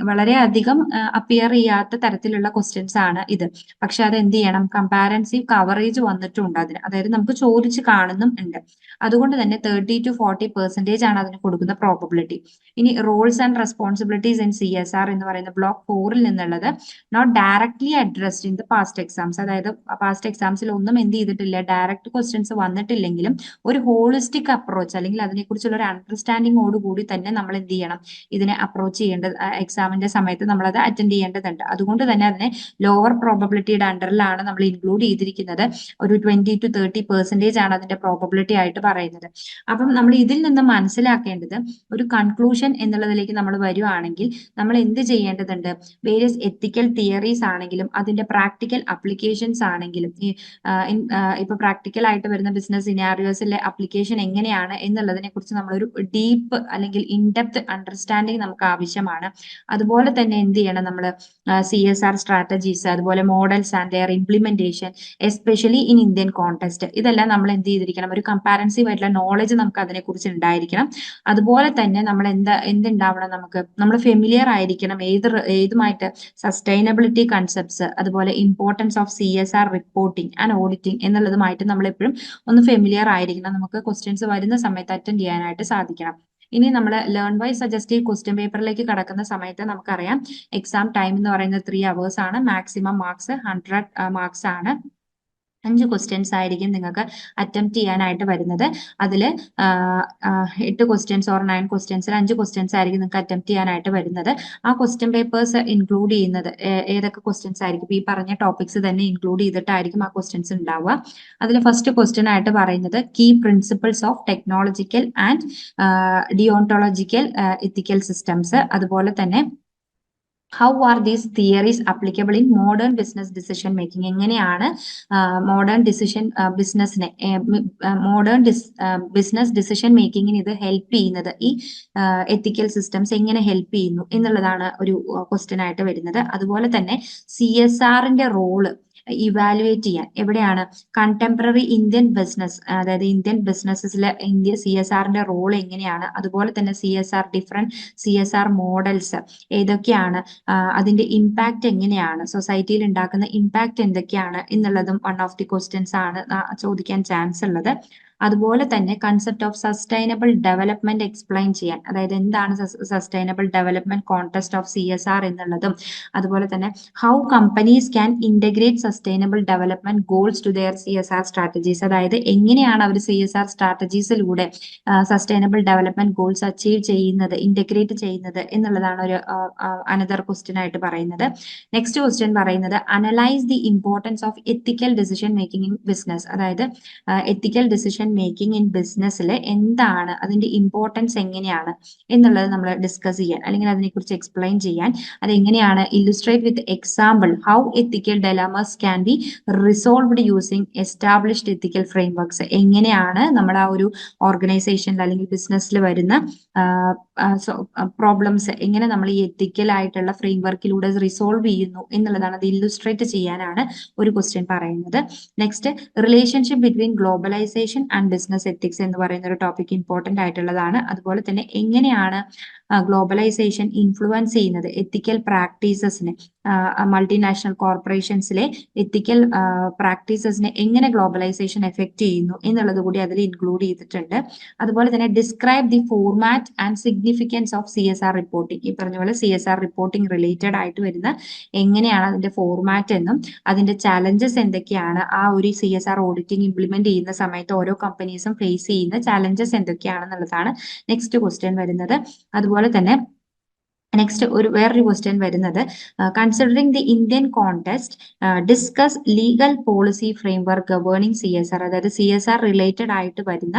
വളരെ അധികം അപ്പിയർ ചെയ്യാത്ത തരത്തിലുള്ള ക്വസ്റ്റ്യൻസ് ആണ് ഇത്. പക്ഷെ അത് എന്ത് ചെയ്യണം? കമ്പാരൻസീവ് കവറേജ് വന്നിട്ടുണ്ട് അതിന്. അതായത് നമുക്ക് ചോദിച്ച് കാണുന്നും ഉണ്ട് അതുകൊണ്ട് തന്നെ തേർട്ടി ടു ഫോർട്ടി പെർസെന്റേജ് ആണ് അതിന് കൊടുക്കുന്ന പ്രോബബിലിറ്റി ഇനി roles and responsibilities in C S R എന്ന് പറയുന്ന ബ്ലോക്ക് ഫോറിൽ നിന്നുള്ളത് not directly addressed in the past exams അതായത് പാസ്റ്റ് എക്സാംസിൽ ഒന്നും എന്ത് ചെയ്തിട്ടില്ല ഡയറക്റ്റ് ക്വസ്റ്റ്യൻസ് വന്നിട്ടില്ലെങ്കിലും ഒരു ഹോളിസ്റ്റിക് അപ്രോച്ച് അല്ലെങ്കിൽ അതിനെക്കുറിച്ചുള്ള ഒരു അണ്ടർസ്റ്റാൻഡിങ്ങോട് കൂടി തന്നെ നമ്മൾ എന്ത് ചെയ്യണം? ഇതിനെ അപ്രോച്ച് ചെയ്യേണ്ടത് എക്സാമിന്റെ സമയത്ത് നമ്മൾ അത് അറ്റൻഡ് ചെയ്യേണ്ടതുണ്ട്. അതുകൊണ്ട് തന്നെ അതിനെ ലോവർ പ്രോബബിലിറ്റിയുടെ അണ്ടറിലാണ് നമ്മൾ ഇൻക്ലൂഡ് ചെയ്തിരിക്കുന്നത്. ഒരു ട്വന്റി ടു തേർട്ടി പെർസെന്റേജ് ആണ് അതിന്റെ പ്രോബബിലിറ്റി ആയിട്ട് പറയുന്നത്. അപ്പം നമ്മൾ ഇതിൽ നിന്ന് മനസ്സിലാക്കേണ്ടത് ഒരു കൺക്ലൂഷൻ എന്നുള്ളതിലേക്ക് നമ്മൾ വരുവാണെങ്കിൽ നമ്മൾ എന്ത് ചെയ്യേണ്ടതുണ്ട്? വേരിയസ് എത്തിക്കൽ തിയറീസ് ആണെങ്കിലും അതിന്റെ പ്രാക്ടിക്കൽ അപ്ലിക്കേഷൻസ് ആണെങ്കിലും ഇപ്പൊ പ്രാക്ടിക്കൽ ആയിട്ട് വരുന്ന ബിസിനസ് സിനാറിയോസിലെ അപ്ലിക്കേഷൻ എങ്ങനെയാണ് എന്നുള്ളതിനെ കുറിച്ച് നമ്മളൊരു ഡീപ്പ് അല്ലെങ്കിൽ ഇൻഡെപ്ത് അണ്ടർസ്റ്റാൻഡിങ് നമുക്ക് ആവശ്യമാണ്. അതുപോലെ തന്നെ എന്ത് ചെയ്യണം നമ്മൾ? സി എസ് ആർ സ്ട്രാറ്റജീസ് അതുപോലെ models and their implementation especially in Indian context ഇതെല്ലാം നമ്മൾ എന്ത് ചെയ്തിരിക്കണം? ഒരു കമ്പാരൻസീവ് ആയിട്ടുള്ള നോളജ് നമുക്ക് അതിനെ കുറിച്ച് ഉണ്ടായിരിക്കണം. അതുപോലെ തന്നെ നമ്മൾ എന്താ എന്തുണ്ടാവണം നമുക്ക്? നമ്മൾ ഫെമിലിയർ ആയിരിക്കണം. ഏത് ഏതുമായിട്ട്? സസ്റ്റൈനബിലിറ്റി കൺസെപ്റ്റ്സ് അതുപോലെ importance of C S R reporting and auditing എന്നുള്ളതുമായിട്ട് നമ്മൾ എപ്പോഴും ഒന്ന് ഫെമിലിയർ ആയിരിക്കണം. നമുക്ക് ക്വസ്റ്റ്യൻസ് വരുന്ന സമയത്ത് അറ്റൻഡ് ചെയ്യാനായിട്ട് സാധിക്കണം. ഇനി നമ്മൾ ലേൺ ബൈ സജസ്റ്റീവ് ക്വസ്റ്റ്യൻ പേപ്പറിലേക്ക് കടക്കുന്ന സമയത്ത് നമുക്കറിയാം. എക്സാം ടൈം എന്ന് പറയുന്നത് ത്രീ അവേഴ്സ് ആണ്. മാക്സിമം മാർക്സ് ഹൺഡ്രഡ് മാർക്സ് ആണ്. അഞ്ച് ക്വസ്റ്റ്യൻസ് ആയിരിക്കും നിങ്ങൾക്ക് അറ്റംപ്റ്റ് ചെയ്യാനായിട്ട് വരുന്നത്. അതിൽ എട്ട് ക്വസ്റ്റ്യൻസ് ഓർ നയൻ ക്വസ്റ്റ്യൻസിൽ അഞ്ച് ക്വസ്റ്റ്യൻസ് ആയിരിക്കും നിങ്ങൾക്ക് അറ്റംപ്റ്റ് ചെയ്യാനായിട്ട് വരുന്നത്. ആ ക്വസ്റ്റ്യൻ പേപ്പേഴ്സ് ഇൻക്ലൂഡ് ചെയ്യുന്നത് ഏതൊക്കെ ക്വസ്റ്റ്യൻസ് ആയിരിക്കും? ഈ പറഞ്ഞ ടോപ്പിക്സ് തന്നെ ഇൻക്ലൂഡ് ചെയ്തിട്ടായിരിക്കും ആ ക്വസ്റ്റ്യൻസ് ഉണ്ടാവുക. അതിൽ ഫസ്റ്റ് ക്വസ്റ്റ്യൻ ആയിട്ട് പറയുന്നത് key principles of technological and deontological ethical systems അതുപോലെ തന്നെ how are these theories applicable in modern business decision making എങ്ങനെയാണ് മോഡേൺ ഡിസിഷൻ ബിസിനസ്സിനെ മോഡേൺ ബിസിനസ് ഡിസിഷൻ മേക്കിങ്ങിന് ഇത് ഹെൽപ്പ് ചെയ്യുന്നത്? ഈ എത്തിക്കൽ സിസ്റ്റംസ് എങ്ങനെ ഹെൽപ്പ് ചെയ്യുന്നു എന്നുള്ളതാണ് ഒരു ക്വസ്റ്റ്യൻ ആയിട്ട് വരുന്നത്. അതുപോലെ തന്നെ സി എസ് ആറിന്റെ റോൾ ഇവാലുവേറ്റ് ചെയ്യാൻ. എവിടെയാണ്? കണ്ടംപററി ഇന്ത്യൻ ബിസിനസ് അതായത് ഇന്ത്യൻ ബിസിനസ്സിലെ ഇന്ത്യ സി എസ് ആറിന്റെ റോൾ എങ്ങനെയാണ്? അതുപോലെ തന്നെ C S R different C S R models ഏതൊക്കെയാണ്? അതിന്റെ ഇമ്പാക്ട് എങ്ങനെയാണ്? സൊസൈറ്റിയിൽ ഉണ്ടാക്കുന്ന ഇമ്പാക്ട് എന്തൊക്കെയാണ്? എന്നുള്ളതും വൺ ഓഫ് ദി ക്വസ്റ്റ്യൻസ് ആണ് ചോദിക്കാൻ ചാൻസ് ഉള്ളത്. അതുപോലെ തന്നെ concept of sustainable development explain ചെയ്യാൻ. അതായത് എന്താണ് sustainable development context of C S R എന്നുള്ളതും അതുപോലെ തന്നെ how companies can integrate sustainable development goals to their C S R strategies അതായത് എങ്ങനെയാണ് അവർ സി എസ് ആർ സ്ട്രാറ്റജീസിലൂടെ സസ്റ്റൈനബിൾ ഡെവലപ്മെന്റ് ഗോൾസ് അച്ചീവ് ചെയ്യുന്നത് ഇന്റഗ്രേറ്റ് ചെയ്യുന്നത് എന്നുള്ളതാണ് ഒരു അനദർ ക്വസ്റ്റ്യൻ ആയിട്ട് പറയുന്നത്. നെക്സ്റ്റ് ക്വസ്റ്റ്യൻ പറയുന്നത് analyse the importance of ethical decision making in business അതായത് എത്തിക്കൽ ഡിസിഷൻ മേക്കിംഗ് ഇൻ ബിസിനസ്സിൽ എന്താണ് അതിന്റെ ഇമ്പോർട്ടൻസ് എങ്ങനെയാണ് എന്നുള്ളത് നമ്മൾ ഡിസ്കസ് ചെയ്യാൻ അല്ലെങ്കിൽ അതിനെക്കുറിച്ച് എക്സ്പ്ലെയിൻ ചെയ്യാൻ അത് എങ്ങനെയാണ് illustrate with example how ethical dilemmas can be resolved using established ethical frameworks എങ്ങനെയാണ് നമ്മൾ ആ ഒരു ഓർഗനൈസേഷനിൽ അല്ലെങ്കിൽ ബിസിനസ്സിൽ വരുന്ന പ്രോബ്ലംസ് എങ്ങനെ നമ്മൾ ഈ എത്തിക്കൽ ആയിട്ടുള്ള ഫ്രെയിംവർക്കിലൂടെ റിസോൾവ് ചെയ്യുന്നു എന്നുള്ളതാണ് അത് ഇല്ലുസ്ട്രേറ്റ് ചെയ്യാനാണ് ഒരു ക്വസ്റ്റ്യൻ പറയുന്നത്. Next relationship between globalisation and business ethics എന്ന് പറയുന്ന ഒരു ടോപ്പിക് ഇമ്പോർട്ടന്റ് ആയിട്ടുള്ളതാണ്. അതുപോലെ തന്നെ എങ്ങനെയാണ് ഗ്ലോബലൈസേഷൻ ഇൻഫ്ലുവൻസ് ചെയ്യുന്നത് എത്തിക്കൽ പ്രാക്ടീസസിനെ മൾട്ടിനാഷണൽ കോർപ്പറേഷൻസിലെ എത്തിക്കൽ പ്രാക്ടീസസിനെ എങ്ങനെ ഗ്ലോബലൈസേഷൻ എഫക്ട് ചെയ്യുന്നു എന്നുള്ളത് കൂടി അതിൽ ഇൻക്ലൂഡ് ചെയ്തിട്ടുണ്ട്. അതുപോലെ തന്നെ describe the format and significance of C S R reporting ഈ പറഞ്ഞ പോലെ C S R reporting related ആയിട്ട് വരുന്ന എങ്ങനെയാണ് അതിന്റെ ഫോർമാറ്റ് എന്നും അതിന്റെ ചാലഞ്ചസ് എന്തൊക്കെയാണ് ആ ഒരു C S R auditing implement ചെയ്യുന്ന സമയത്ത് ഓരോ കമ്പനീസും ഫേസ് ചെയ്യുന്ന ചാലഞ്ചസ് എന്തൊക്കെയാണെന്നുള്ളതാണ് നെക്സ്റ്റ് ക്വസ്റ്റ്യൻ വരുന്നത്. അതുപോലെ തന്നെ നെക്സ്റ്റ് ഒരു വേറൊരു ക്വസ്റ്റ്യൻ വരുന്നത് considering the Indian context discuss legal policy framework governing C S R അതായത് സി എസ് ആർ റിലേറ്റഡ് ആയിട്ട് വരുന്ന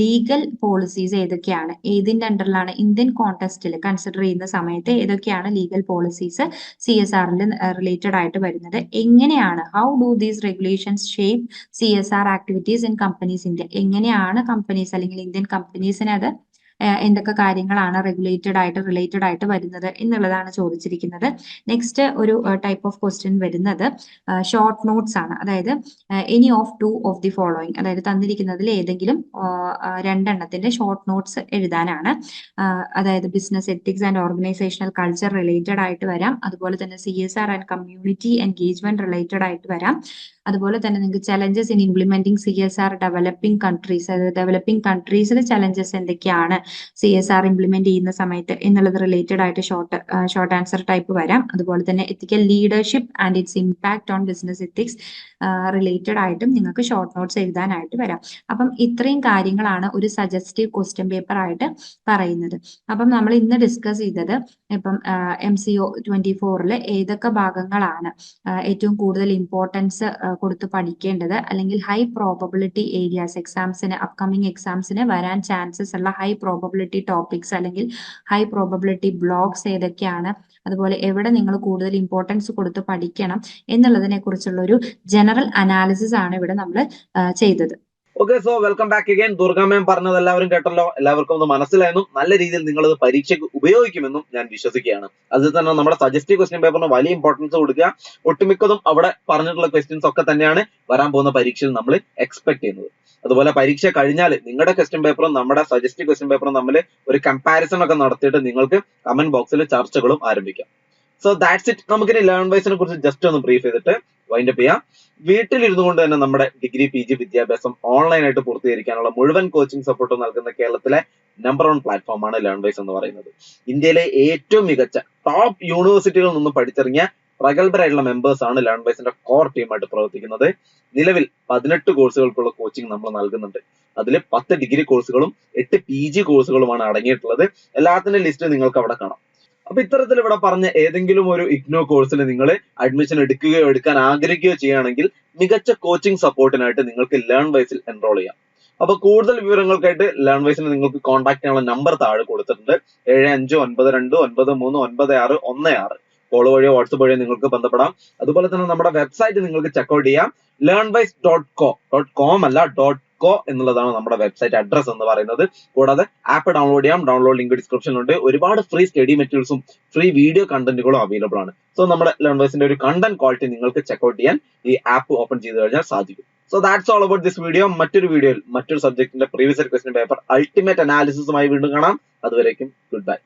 ലീഗൽ പോളിസീസ് ഏതൊക്കെയാണ്? ഏതിന്റെ അണ്ടറിലാണ് ഇന്ത്യൻ കോണ്ടെസ്റ്റിൽ കൺസിഡർ ചെയ്യുന്ന സമയത്ത് ഏതൊക്കെയാണ് ലീഗൽ പോളിസീസ് സി എസ് ആറിൽ റിലേറ്റഡ് ആയിട്ട് വരുന്നത്? എങ്ങനെയാണ് how do these regulations shape C S R activities in companies India എങ്ങനെയാണ് കമ്പനീസ് അല്ലെങ്കിൽ ഇന്ത്യൻ കമ്പനീസിനെ അത് എന്തൊക്കെ കാര്യങ്ങളാണ് റെഗുലേറ്റഡ് ആയിട്ട് റിലേറ്റഡ് ആയിട്ട് വരുന്നത് എന്നുള്ളതാണ് ചോദിച്ചിരിക്കുന്നത്. നെക്സ്റ്റ് ഒരു ടൈപ്പ് ഓഫ് ക്വസ്റ്റ്യൻ വരുന്നത് ഷോർട്ട് നോട്ട്സ് ആണ്. അതായത് any of two of the following അതായത് തന്നിരിക്കുന്നതിൽ ഏതെങ്കിലും രണ്ടെണ്ണത്തിന്റെ ഷോർട്ട് നോട്ട്സ് എഴുതാനാണ്. അതായത് business ethics and organisational culture related ആയിട്ട് വരാം. അതുപോലെ തന്നെ C S R and community engagement related ആയിട്ട് വരാം. അതുപോലെ തന്നെ നിങ്ങൾക്ക് challenges in implementing C S R developing countries അതായത് ഡെവലപ്പിംഗ് കൺട്രീസിലെ ചലഞ്ചസ് എന്തൊക്കെയാണ് സി എസ് ആർ ഇംപ്ലിമെന്റ് ചെയ്യുന്ന സമയത്ത് എന്നുള്ളത് റിലേറ്റഡ് ആയിട്ട് ഷോർട്ട് ഷോർട്ട് ആൻസർ ടൈപ്പ് വരാം. അതുപോലെ തന്നെ ethical leadership and its impact on business ethics related ആയിട്ടും നിങ്ങൾക്ക് ഷോർട്ട് നോട്ട്സ് എഴുതാനായിട്ട് വരാം. അപ്പം ഇത്രയും കാര്യങ്ങളാണ് ഒരു സജസ്റ്റീവ് ക്വസ്റ്റ്യൻ പേപ്പർ ആയിട്ട് പറയുന്നത്. അപ്പം നമ്മൾ ഇന്ന് ഡിസ്കസ് ചെയ്തത് ഇപ്പം എം സി ഒ ട്വന്റി ഫോറിൽ ഏതൊക്കെ ഭാഗങ്ങളാണ് ഏറ്റവും കൂടുതൽ ഇമ്പോർട്ടൻസ് കൊടുത്ത് പഠിക്കേണ്ടത് അല്ലെങ്കിൽ ഹൈ പ്രോബബിലിറ്റി ഏരിയാസ് എക്സാംസിന് അപ്കമിങ് എക്സാംസിന് വരാൻ ചാൻസസ് ഉള്ള ഹൈ പ്രോബബിലിറ്റി ടോപ്പിക്സ് അല്ലെങ്കിൽ ഹൈ പ്രോബബിലിറ്റി ബ്ലോഗ്സ് ഏതൊക്കെയാണ് അതുപോലെ എവിടെ നിങ്ങൾ കൂടുതൽ ഇമ്പോർട്ടൻസ് കൊടുത്ത് പഠിക്കണം എന്നുള്ളതിനെ കുറിച്ചുള്ള ഒരു ജനറൽ അനാലിസിസ് ആണ് ഇവിടെ നമ്മൾ ചെയ്തത്. Okay so welcome back again Durga ma'am പറഞ്ഞത് എല്ലാവരും കേട്ടല്ലോ. എല്ലാവർക്കും ഒന്ന് മനസ്സിലായെന്നും നല്ല രീതിയിൽ നിങ്ങൾ ഇത് പരീക്ഷയ്ക്ക് ഉപയോഗിക്കുമെന്നും ഞാൻ വിശ്വസിക്കുകയാണ്. അതിൽ തന്നെ നമ്മുടെ സജസ്റ്റീവ് ക്വസ്റ്റ്യൻ പേപ്പറിന് വലിയ ഇമ്പോർട്ടൻസ് കൊടുക്കുക. ഒട്ടുമിക്കതും അവിടെ പറഞ്ഞിട്ടുള്ള ക്വസ്റ്റ്യൻസ് ഒക്കെ തന്നെയാണ് വരാൻ പോകുന്ന പരീക്ഷയിൽ നമ്മൾ എക്സ്പെക്ട് ചെയ്യുന്നത്. അതുപോലെ പരീക്ഷ കഴിഞ്ഞാൽ നിങ്ങളുടെ ക്വസ്റ്റ്യൻ പേപ്പറും നമ്മുടെ സജസ്റ്റീവ് ക്വസ്റ്റ്യൻ പേപ്പറും തമ്മിൽ ഒരു കമ്പാരിസൺ ഒക്കെ നടത്തിയിട്ട് നിങ്ങൾക്ക് കമന്റ് ബോക്സിൽ ചർച്ചകളും ആരംഭിക്കാം. സോ ദാറ്റ്സ് ഇറ്റ് നമുക്കിനി ലേൺ വൈസിനെ കുറിച്ച് ജസ്റ്റ് ഒന്ന് ബ്രീഫ് ചെയ്തിട്ട് വൈൻഡ് അപ്പ് ചെയ്യാം. വീട്ടിലിരുന്നു കൊണ്ട് തന്നെ നമ്മുടെ ഡിഗ്രി പി ജി വിദ്യാഭ്യാസം ഓൺലൈൻ ആയിട്ട് പൂർത്തീകരിക്കാനുള്ള മുഴുവൻ കോച്ചിങ് സപ്പോർട്ടും നൽകുന്ന കേരളത്തിലെ നമ്പർ വൺ പ്ലാറ്റ്ഫോമാണ് ലേൺ വൈസ് എന്ന് പറയുന്നത്. ഇന്ത്യയിലെ ഏറ്റവും മികച്ച ടോപ്പ് യൂണിവേഴ്സിറ്റികളിൽ നിന്നും പഠിച്ചിറങ്ങിയ പ്രഗത്ഭരായിട്ടുള്ള മെമ്പേഴ്സ് ആണ് ലേൺ വൈസിന്റെ കോർ ടീമായിട്ട് പ്രവർത്തിക്കുന്നത്. നിലവിൽ പതിനെട്ട് കോഴ്സുകൾക്കുള്ള കോച്ചിങ് നമ്മൾ നൽകുന്നുണ്ട്. അതിൽ പത്ത് ഡിഗ്രി കോഴ്സുകളും എട്ട് പി ജി കോഴ്സുകളുമാണ് അടങ്ങിയിട്ടുള്ളത്. എല്ലാത്തിന്റെ ലിസ്റ്റ് നിങ്ങൾക്ക് അവിടെ കാണാം. അപ്പൊ ഇത്തരത്തിൽ ഇവിടെ പറഞ്ഞ ഏതെങ്കിലും ഒരു ഇഗ്നോ കോഴ്സിൽ നിങ്ങൾ അഡ്മിഷൻ എടുക്കുകയോ എടുക്കാൻ ആഗ്രഹിക്കുകയോ ചെയ്യുകയാണെങ്കിൽ മികച്ച കോച്ചിങ് സപ്പോർട്ടിനായിട്ട് നിങ്ങൾക്ക് ലേൺ വൈസിൽ എൻറോൾ ചെയ്യാം. അപ്പൊ കൂടുതൽ വിവരങ്ങൾക്കായിട്ട് ലേൺ വൈസിന് നിങ്ങൾക്ക് കോൺടാക്ട് ചെയ്യാനുള്ള നമ്പർ താഴെ കൊടുത്തിട്ടുണ്ട്. ഏഴ് അഞ്ച് ഒൻപത് രണ്ട് ഒൻപത് മൂന്ന് ഒൻപത് ആറ് ഒന്ന് ആറ്. കോൾ വഴിയോ വാട്സപ്പ് വഴിയോ നിങ്ങൾക്ക് ബന്ധപ്പെടാം. അതുപോലെ തന്നെ നമ്മുടെ വെബ്സൈറ്റ് നിങ്ങൾക്ക് ചെക്ക്ഔട്ട് ചെയ്യാം. Learnwise dot co dot com അല്ല ഡോട്ട് കോ എന്നുള്ളതാണ് നമ്മുടെ വെബ്സൈറ്റ് അഡ്രസ് എന്ന് പറയുന്നത്. കൂടാതെ ആപ്പ് ഡൗൺലോഡ് ചെയ്യാം. ഡൗൺലോഡ് ലിങ്ക് ഡിസ്ക്രിപ്ഷനിൽ ഉണ്ട് ഒരുപാട് ഫ്രീ സ്റ്റഡി മെറ്റീരിയൽസും ഫ്രീ വീഡിയോ കണ്ടന്റുകളും അവൈലബിൾ ആണ്. സോ നമ്മുടെ ലേണേഴ്സിന്റെ ഒരു കണ്ടന്റ് ക്വാളിറ്റി നിങ്ങൾക്ക് ചെക്ക്ഔട്ട് ചെയ്യാൻ ഈ ആപ്പ് ഓപ്പൺ ചെയ്ത് കഴിഞ്ഞാൽ സാധിക്കും. So that's all about this video മറ്റൊരു വീഡിയോയിൽ മറ്റൊരു സബ്ജക്റ്റിന്റെ പ്രീവിയസ് ക്വസ്റ്റ്യൻ പേപ്പർ അൾട്ടിമേറ്റ് അനാലിസിസുമായി വീണ്ടും കാണാം. അതുവരേക്കും ഗുഡ് ബൈ